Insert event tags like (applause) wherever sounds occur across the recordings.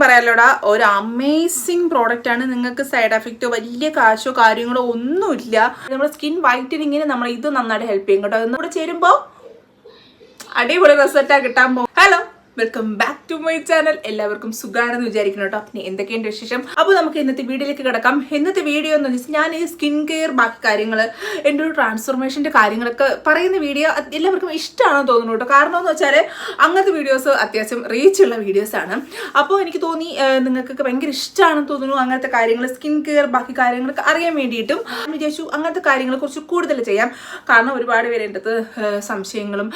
പറയാലോടാ ഒരു amazing product ആണ്. നിങ്ങൾക്ക് സൈഡ് എഫക്റ്റോ വലിയ കാശോ കാര്യങ്ങളോ ഒന്നുമില്ല. നമ്മുടെ സ്കിൻ വൈറ്റനിങ്ങിന് നമ്മൾ ഇത് നന്നായിട്ട് ഹെൽപ്പ് ചെയ്യും കേട്ടോ. കൂടെ ചേരുമ്പോൾ അടിപൊളി റിസൾട്ടാ കിട്ടാൻ പോകും. Hello welcome back to my channel എല്ലാവർക്കും സുഖമാണെന്ന് വിചാരിക്കുന്നു കേട്ടോ. പിന്നെ എന്തൊക്കെയുണ്ട് വിശേഷം? അപ്പോൾ നമുക്ക് ഇന്നത്തെ വീഡിയോയിലേക്ക് കിടക്കാം. ഇന്നത്തെ വീഡിയോ എന്ന് വെച്ചാൽ ഞാൻ ഈ സ്കിൻ കെയർ ബാക്കി കാര്യങ്ങൾ എന്റെ ഒരു ട്രാൻസ്ഫോർമേഷന്റെ കാര്യങ്ങളൊക്കെ പറയുന്ന വീഡിയോ എല്ലാവർക്കും ഇഷ്ടമാണെന്ന് തോന്നുന്നു കേട്ടോ. കാരണം എന്ന് വെച്ചാൽ അങ്ങനത്തെ വീഡിയോസ് അത്യാവശ്യം റീച്ച് ഉള്ള വീഡിയോസ് ആണ്. അപ്പോൾ എനിക്ക് തോന്നി നിങ്ങൾക്കൊക്കെ ഭയങ്കര ഇഷ്ടമാണെന്ന് തോന്നുന്നു അങ്ങനത്തെ കാര്യങ്ങൾ സ്കിൻ കെയർ ബാക്കി കാര്യങ്ങളൊക്കെ അറിയാൻ വേണ്ടിയിട്ടും. ഞാൻ വിചാരിച്ചു അങ്ങനത്തെ കാര്യങ്ങളെ കുറച്ച് കൂടുതൽ ചെയ്യാം. കാരണം ഒരുപാട് പേര് എന്റെ സംശയങ്ങളും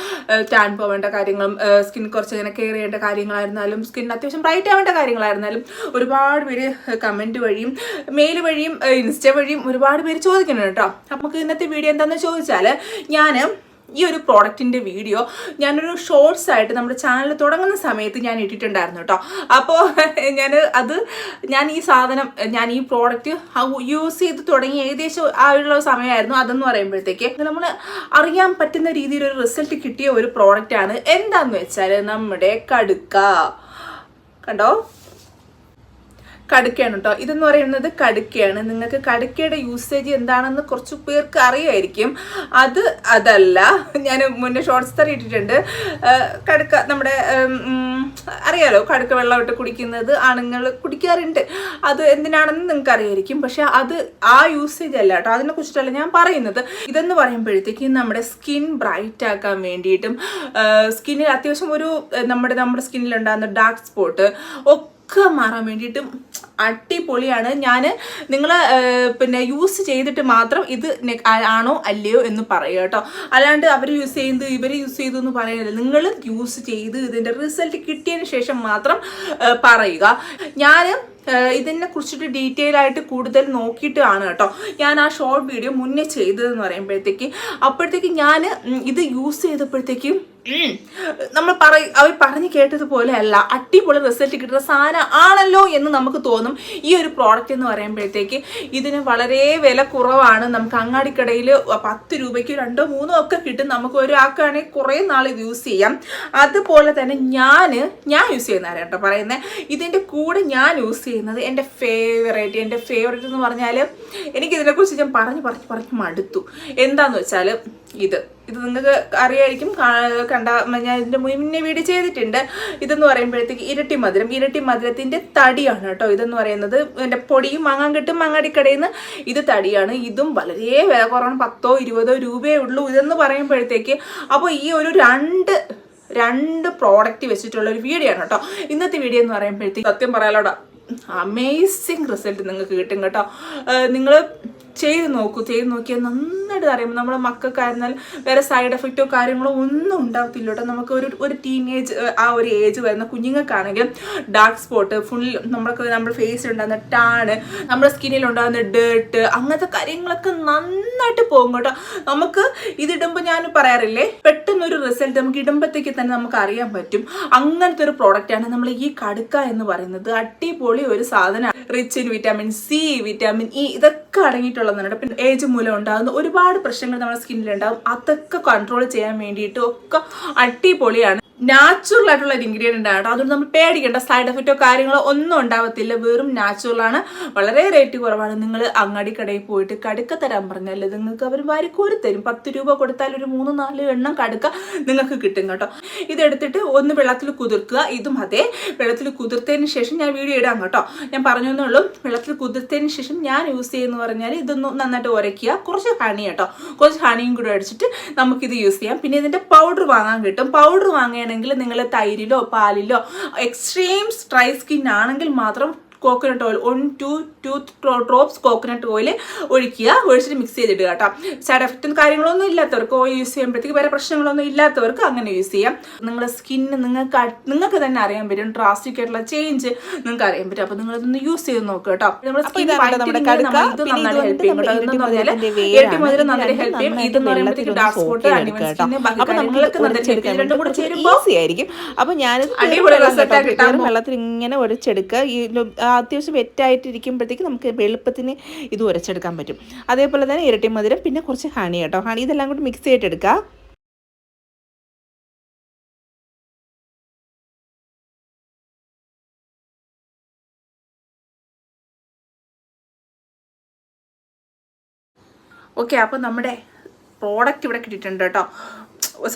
ടാൻ പോവേണ്ട കാര്യങ്ങളും സ്കിൻ കുറച്ച് ഇങ്ങനെ കെയർ ചെയ്യേണ്ട കാര്യങ്ങളായിരുന്നാലും സ്കിൻ അത്യാവശ്യം ബ്രൈറ്റ് ആവേണ്ട കാര്യങ്ങളായിരുന്നാലും ഒരുപാട് പേര് കമന്റ് വഴിയും മെയിൽ വഴിയും ഇൻസ്റ്റ വഴിയും ഒരുപാട് പേര് ചോദിക്കുന്നുണ്ട് കേട്ടോ. നമുക്ക് ഇന്നത്തെ വീഡിയോ എന്താണെന്ന് ചോദിച്ചാൽ ഞാൻ ഈ ഒരു പ്രോഡക്റ്റിന്റെ വീഡിയോ ഞാനൊരു ഷോർട്സ് ആയിട്ട് നമ്മുടെ ചാനൽ തുടങ്ങുന്ന സമയത്ത് ഞാൻ ഇട്ടിട്ടുണ്ടായിരുന്നു കേട്ടോ അപ്പോൾ (laughs) ഞാൻ അത് ഞാൻ ഈ സാധനം ഞാൻ ഈ പ്രോഡക്റ്റ് യൂസ് ചെയ്ത് തുടങ്ങി ഏകദേശം ആ ഉള്ള സമയമായിരുന്നു അതെന്ന് പറയുമ്പോഴത്തേക്ക്. നമ്മൾ അറിയാൻ പറ്റുന്ന രീതിയിൽ ഒരു റിസൾട്ട് കിട്ടിയ ഒരു പ്രോഡക്റ്റാണ് എന്താന്ന് വെച്ചാൽ നമ്മുടെ കടുക്ക. കണ്ടോ? കടുക്കയാണ് കേട്ടോ ഇതെന്ന് പറയുന്നത് കടുക്കയാണ്. നിങ്ങൾക്ക് കടുക്കയുടെ യൂസേജ് എന്താണെന്ന് കുറച്ച് പേർക്ക് അറിയുമായിരിക്കും അത് അതല്ല. ഞാൻ മുന്നേ ഷോർട്സ് തറി ഇട്ടിട്ടുണ്ട്. കടുക്ക നമ്മുടെ അറിയാലോ കടുക്ക വെള്ളം ഇട്ട് കുടിക്കുന്നത് ആണുങ്ങൾ കുടിക്കാറുണ്ട്. അത് എന്തിനാണെന്ന് നിങ്ങൾക്ക് അറിയായിരിക്കും. പക്ഷെ അത് ആ യൂസേജ് അല്ല കേട്ടോ അതിനെ കുറിച്ചിട്ടല്ല ഞാൻ പറയുന്നത്. ഇതെന്ന് പറയുമ്പോഴത്തേക്കും നമ്മുടെ സ്കിൻ ബ്രൈറ്റ് ആക്കാൻ വേണ്ടിയിട്ടും സ്കിന്നിൽ അത്യാവശ്യം ഒരു നമ്മുടെ നമ്മുടെ സ്കിന്നിൽ ഉണ്ടാകുന്ന ഡാർക്ക് സ്പോട്ട് ഒക്കെ മാറാൻ വേണ്ടിയിട്ടും അടിപൊളിയാണ്. ഞാൻ നിങ്ങൾ പിന്നെ യൂസ് ചെയ്തിട്ട് മാത്രം ഇത് ആണോ അല്ലയോ എന്ന് പറയുക കേട്ടോ. അല്ലാണ്ട് അവർ യൂസ് ചെയ്യുന്നത് ഇവർ യൂസ് ചെയ്തു എന്ന് പറയുന്നില്ല നിങ്ങൾ യൂസ് ചെയ്ത് ഇതിന്റെ റിസൾട്ട് കിട്ടിയതിന് ശേഷം മാത്രം പറയുക. ഞാൻ ഇതിനെ കുറിച്ചിട്ട് ഡീറ്റെയിൽ ആയിട്ട് കൂടുതൽ നോക്കിയിട്ട് ആണ് കേട്ടോ. ഞാൻ ആ ഷോർട്ട് വീഡിയോ മുന്നേ ചെയ്തതെന്ന് പറയുമ്പോഴത്തേക്ക് അപ്പോഴത്തേക്ക് ഞാൻ ഇത് യൂസ് ചെയ്തപ്പോഴത്തേക്കും നമ്മൾ പറ അവർ പറഞ്ഞു കേട്ടതുപോലെ അല്ല അടിപൊളി റിസൾട്ട് കിട്ടുന്ന സാധനം ആണല്ലോ എന്ന് നമുക്ക് തോന്നും. ഈ ഒരു പ്രോഡക്റ്റ് എന്ന് പറയുമ്പോഴത്തേക്ക് ഇതിന് വളരെ വില കുറവാണ്. നമുക്ക് അങ്ങാടിക്കടയിൽ പത്ത് രൂപയ്ക്ക് രണ്ടോ മൂന്നോ ഒക്കെ കിട്ടും. നമുക്ക് ഒരാൾക്കാണെങ്കിൽ കുറേ നാൾ യൂസ് ചെയ്യാം. അതുപോലെ തന്നെ ഞാൻ ഞാൻ യൂസ് ചെയ്യുന്ന കേട്ടോ പറയുന്നത് ഇതിന്റെ കൂടെ ഞാൻ യൂസ് ചെയ്യുന്നത് എന്റെ ഫേവറേറ്റ് എന്റെ ഫേവറേറ്റ് എന്ന് പറഞ്ഞാൽ എനിക്കിതിനെക്കുറിച്ച് ഞാൻ പറഞ്ഞ് പറഞ്ഞ് പറഞ്ഞ് മടുത്തു. എന്താന്ന് വെച്ചാൽ ഇത്. ഇത് നിങ്ങൾക്ക് അറിയായിരിക്കും കണ്ട ഞാൻ ഇതിന്റെ മുന്നേ വീഡിയോ ചെയ്തിട്ടുണ്ട്. ഇതെന്ന് പറയുമ്പോഴത്തേക്ക് ഇരട്ടി മധുരം. ഇരട്ടി മധുരത്തിന്റെ തടിയാണ് കേട്ടോ. ഇതെന്ന് പറയുന്നത് എന്റെ പൊടിയും വാങ്ങാൻ കിട്ടും നിന്ന് ഇത് തടിയാണ്. ഇതും വളരെ വില കുറവാണ്. പത്തോ ഇരുപതോ രൂപയേ ഉള്ളൂ ഇതെന്ന് പറയുമ്പോഴത്തേക്ക്. അപ്പോൾ ഈ ഒരു രണ്ട് രണ്ട് പ്രോഡക്റ്റ് വെച്ചിട്ടുള്ള ഒരു വീഡിയോ ആണ് കേട്ടോ. ഇന്നത്തെ വീഡിയോ എന്ന് പറയുമ്പോഴത്തേക്ക് സത്യം പറയാലോടാ അമേസിങ് റിസൾട്ട് നിങ്ങൾക്ക് കിട്ടും കേട്ടോ. നിങ്ങൾ ചെയ്ത് നോക്കൂ. ചെയ്ത് നോക്കിയാൽ നന്നായിട്ട് അറിയുമ്പോൾ നമ്മുടെ മക്കൾക്കായിരുന്നാൽ വേറെ സൈഡ് എഫക്റ്റോ കാര്യങ്ങളോ ഒന്നും ഉണ്ടാകത്തില്ല കേട്ടോ. നമുക്ക് ഒരു ഒരു ടീനേജ് ആ ഒരു ഏജ് വരുന്ന കുഞ്ഞുങ്ങൾക്കാണെങ്കിൽ ഡാർക്ക് സ്പോട്ട് ഫുൾ നമ്മൾക്ക് നമ്മുടെ ഫേസിൽ ഉണ്ടാകുന്ന ടാണ് നമ്മുടെ സ്കിന്നിൽ ഉണ്ടാകുന്ന ഡേർട്ട് അങ്ങനത്തെ കാര്യങ്ങളൊക്കെ നന്നായിട്ട് പോകും കേട്ടോ. നമുക്ക് ഇതിടുമ്പോൾ ഞാൻ പറയാറില്ലേ പെട്ടെന്നൊരു റിസൾട്ട് നമുക്ക് ഇടുമ്പോഴത്തേക്ക് തന്നെ നമുക്ക് അറിയാൻ പറ്റും. അങ്ങനത്തെ ഒരു പ്രോഡക്റ്റാണ് നമ്മൾ ഈ കടുക്ക എന്ന് പറയുന്നത്. അടിപൊളി ഒരു സാധനമാണ് rich in vitamin C vitamin E ഇതൊക്കെ അടങ്ങിയിട്ടുള്ളതാണ് ഏജ് മൂലം ഉണ്ടാകുന്ന ഒരുപാട് പ്രശ്നങ്ങൾ നമ്മുടെ സ്കിന്നിൽ ഉണ്ടാകും അതൊക്കെ കൺട്രോൾ ചെയ്യാൻ വേണ്ടിയിട്ട് ഒക്കെ അടിപൊളിയാണ്. നാച്ചുറൽ ആയിട്ടുള്ള ഒരു ഇൻഗ്രീഡിയന്റ് ആണ് കേട്ടോ. അതുകൊണ്ട് നമ്മൾ പേടിക്കേണ്ട സൈഡ് എഫക്റ്റോ കാര്യങ്ങളോ ഒന്നും ഉണ്ടാവത്തില്ല. വെറും നാച്ചുറൽ ആണ്. വളരെ റേറ്റ് കുറവാണ്. നിങ്ങൾ അങ്ങാടി കടയിൽ പോയിട്ട് കടുക്ക തരാൻ പറഞ്ഞാൽ നിങ്ങൾക്ക് അവർ വാരി കോരി തരും. പത്ത് രൂപ കൊടുത്താൽ ഒരു മൂന്ന് നാല് എണ്ണം കടുക്ക നിങ്ങൾക്ക് കിട്ടും കേട്ടോ. ഇതെടുത്തിട്ട് ഒന്ന് വെള്ളത്തിൽ കുതിർക്കുക. ഇതും അതേ. വെള്ളത്തിൽ കുതിർത്തതിന് ശേഷം ഞാൻ വീഡിയോ ഇടാം കേട്ടോ. ഞാൻ പറഞ്ഞു എന്നുള്ളൂ വെള്ളത്തിൽ കുതിർത്തതിന് ശേഷം ഞാൻ യൂസ് ചെയ്യുന്ന പറഞ്ഞാൽ ഇതൊന്ന് നന്നായിട്ട് ഉരയ്ക്കുക. കുറച്ച് ഹണി കേട്ടോ. കുറച്ച് ഹണിയും കൂടെ അടിച്ചിട്ട് നമുക്കിത് യൂസ് ചെയ്യാം. പിന്നെ ഇതിന്റെ പൗഡർ വാങ്ങാൻ കിട്ടും. പൗഡർ വാങ്ങുകയാണെങ്കിൽ നിങ്ങൾ തൈരിലോ പാലിലോ എക്സ്ട്രീം ഡ്രൈ സ്കിൻ ആണെങ്കിൽ മാത്രം coconut oil one two two drops coconut oil ഒഴിക്കുക ഒഴിച്ചിട്ട് മിക്സ് ചെയ്തിടുക കേട്ടോ. സൈഡ് എഫക്റ്റും കാര്യങ്ങളൊന്നും ഇല്ലാത്തവർക്ക് ഓയിൽ യൂസ് ചെയ്യുമ്പോഴത്തേക്ക് വേറെ പ്രശ്നങ്ങളൊന്നും ഇല്ലാത്തവർക്ക് അങ്ങനെ യൂസ് ചെയ്യാം. നിങ്ങളുടെ സ്കിന്ന് നിങ്ങൾക്ക് നിങ്ങൾക്ക് തന്നെ അറിയാൻ പറ്റും ഡ്രാസ്റ്റിക് ആയിട്ടുള്ള ചേഞ്ച് നിങ്ങൾക്ക് അറിയാൻ പറ്റും. അപ്പോൾ നിങ്ങളിതൊന്ന് യൂസ് ചെയ്ത് നോക്കുക കേട്ടോ. നന്നായി ഇത് ഹെൽപ്പ് ചെയ്യും ഇതെന്ന് പറയുമ്പോഴത്തേക്ക് ഡാർക്ക് സ്പോട്ട് അപ്പൊ പോകും. വെള്ളത്തിൽ ഇങ്ങനെ ഒഴിച്ചെടുക്കുക. ഈ അത്യാവശ്യം വെറ്റായിട്ടിരിക്കുമ്പോഴത്തേക്ക് നമുക്ക് വെളുപ്പത്തിന് ഇത് ഉരച്ചെടുക്കാൻ പറ്റും. അതേപോലെ തന്നെ ഇരട്ടി മധുരം പിന്നെ കുറച്ച് ഹണി കേട്ടോ. ഹണി ഇതെല്ലാം കൂടി മിക്സ് ചെയ്തിട്ടെടുക്കുക ഓക്കെ അപ്പോൾ നമ്മുടെ പ്രോഡക്റ്റ് ഇവിടെ കിട്ടിയിട്ടുണ്ട് കേട്ടോ.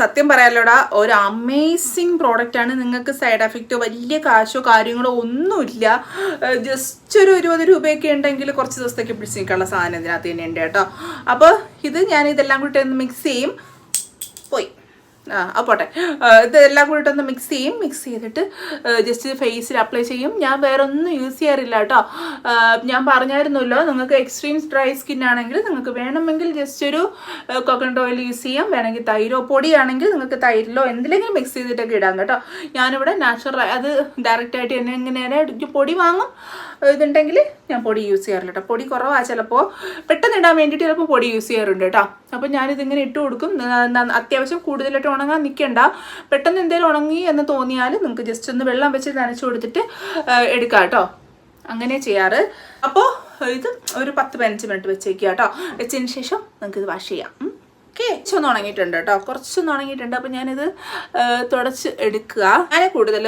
സത്യം പറയാലോടാ ഒരു അമേസിങ് ആണ്. നിങ്ങൾക്ക് സൈഡ് എഫക്റ്റോ വലിയ കാശോ കാര്യങ്ങളോ ഒന്നുമില്ല. ജസ്റ്റ് ഒരു ഇരുപത് രൂപയൊക്കെ ഉണ്ടെങ്കിൽ കുറച്ച് ദിവസത്തേക്ക് പിടിച്ച് നിൽക്കാനുള്ള സാധനം ഇതിനകത്ത് തന്നെ ഉണ്ട് കേട്ടോ. അപ്പോൾ ഇത് ഞാൻ ഇതെല്ലാം കൂട്ടി ഒന്ന് മിക്സ് ചെയ്യും. പോയി. ആ അപ്പോട്ടെ ഇതെല്ലാം കൂടിയിട്ടൊന്ന് മിക്സ് ചെയ്യും. മിക്സ് ചെയ്തിട്ട് ജസ്റ്റ് ഫേസിൽ അപ്ലൈ ചെയ്യും. ഞാൻ വേറെ ഒന്നും യൂസ് ചെയ്യാറില്ല കേട്ടോ. ഞാൻ പറഞ്ഞായിരുന്നല്ലോ നിങ്ങൾക്ക് എക്സ്ട്രീം ഡ്രൈ സ്കിൻ ആണെങ്കിൽ നിങ്ങൾക്ക് വേണമെങ്കിൽ ജസ്റ്റ് ഒരു കോക്കനട്ട് ഓയിൽ യൂസ് ചെയ്യാം. വേണമെങ്കിൽ തൈരോ പൊടിയാണെങ്കിൽ നിങ്ങൾക്ക് തൈരിലോ എന്തിലെങ്കിലും മിക്സ് ചെയ്തിട്ടൊക്കെ ഇടാം കേട്ടോ. ഞാനിവിടെ നാച്ചുറൽ അത് ഡയറക്റ്റായിട്ട് തന്നെ ഇങ്ങനെ പൊടി വാങ്ങും. ഇതുണ്ടെങ്കിൽ ഞാൻ പൊടി യൂസ് ചെയ്യാറില്ല കേട്ടോ. പൊടി കുറവാണ് ചിലപ്പോൾ പെട്ടെന്ന് ഇടാൻ വേണ്ടിയിട്ട് ചിലപ്പോൾ പൊടി യൂസ് ചെയ്യാറുണ്ട് കേട്ടോ. അപ്പോൾ ഞാനിതിങ്ങനെ ഇട്ട് കൊടുക്കും. അത്യാവശ്യം കൂടുതലായിട്ട് ഉണങ്ങാൻ നിൽക്കണ്ട പെട്ടെന്ന് എന്തേലും ഉണങ്ങി എന്ന് തോന്നിയാൽ നിങ്ങൾക്ക് ജസ്റ്റ് ഒന്ന് വെള്ളം വെച്ച് നനച്ചു കൊടുത്തിട്ട് എടുക്കാം കേട്ടോ അങ്ങനെ ചെയ്യാറ്. അപ്പോൾ ഇത് ഒരു പത്ത് പതിനഞ്ച് മിനിറ്റ് വെച്ചേക്കുക കേട്ടോ വെച്ചതിന് ശേഷം നിങ്ങൾക്ക് ഇത് വാഷ് ചെയ്യാം കുറച്ചൊന്ന് ഉണങ്ങിയിട്ടുണ്ട് കേട്ടോ. കുറച്ചൊന്ന് ഉണങ്ങിയിട്ടുണ്ട്. അപ്പോൾ ഞാനിത് തുടച്ച് എടുക്കുക. ഞാൻ കൂടുതൽ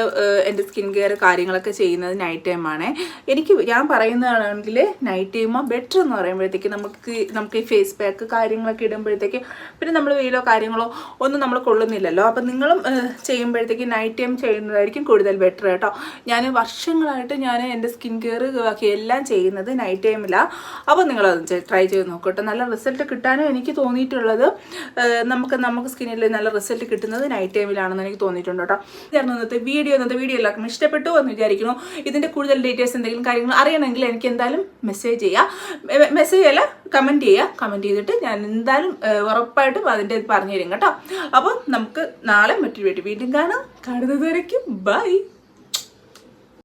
എന്റെ സ്കിൻ കെയർ കാര്യങ്ങളൊക്കെ ചെയ്യുന്നത് നൈറ്റ് ടൈമാണ് എനിക്ക് ഞാൻ പറയുന്നതാണെങ്കിൽ നൈറ്റ് ടൈമോ ബെറ്റർ എന്ന് പറയുമ്പോഴത്തേക്ക് നമുക്ക് നമുക്ക് ഈ ഫേസ് പാക്ക് കാര്യങ്ങളൊക്കെ ഇടുമ്പോഴത്തേക്ക് പിന്നെ നമ്മൾ വെയിലോ കാര്യങ്ങളോ ഒന്നും നമ്മൾ കൊള്ളുന്നില്ലല്ലോ. അപ്പം നിങ്ങളും ചെയ്യുമ്പോഴത്തേക്ക് നൈറ്റ് ടൈം ചെയ്യുന്നതായിരിക്കും കൂടുതൽ ബെറ്റർ കേട്ടോ. ഞാൻ വർഷങ്ങളായിട്ട് ഞാൻ എന്റെ സ്കിൻ കെയർ ബാക്കി എല്ലാം ചെയ്യുന്നത് നൈറ്റ് ടൈമിലാണ് അപ്പോൾ നിങ്ങളത് ട്രൈ ചെയ്ത് നോക്കട്ടെ നല്ല റിസൾട്ട് കിട്ടാനും എനിക്ക് തോന്നിയിട്ടുള്ളത്. നമുക്ക് നമുക്ക് സ്കിന്നിൽ നല്ല റിസൾട്ട് കിട്ടുന്നത് നൈറ്റ് ടൈമിലാണെന്ന് എനിക്ക് തോന്നിയിട്ടുണ്ട് കേട്ടോ. ഇതായിരുന്നു ഇന്നത്തെ വീഡിയോ ഇന്നത്തെ വീഡിയോ എല്ലാവർക്കും ഇഷ്ടപ്പെട്ടു എന്ന് വിചാരിക്കുന്നു. ഇതിന്റെ കൂടുതൽ ഡീറ്റെയിൽസ് എന്തെങ്കിലും കാര്യങ്ങൾ അറിയണമെങ്കിൽ എനിക്ക് എന്തായാലും മെസ്സേജ് ചെയ്യുക മെസ്സേജ് അല്ല കമന്റ് ചെയ്യുക കമന്റ് ചെയ്തിട്ട് ഞാൻ എന്തായാലും ഉറപ്പായിട്ടും അതിന്റെ പറഞ്ഞു തരും കേട്ടോ. അപ്പോൾ നമുക്ക് നാളെ മറ്റൊരു വീട്ടിൽ വീണ്ടും കാണാം. കാണുന്നത് വരയ്ക്കും ബൈ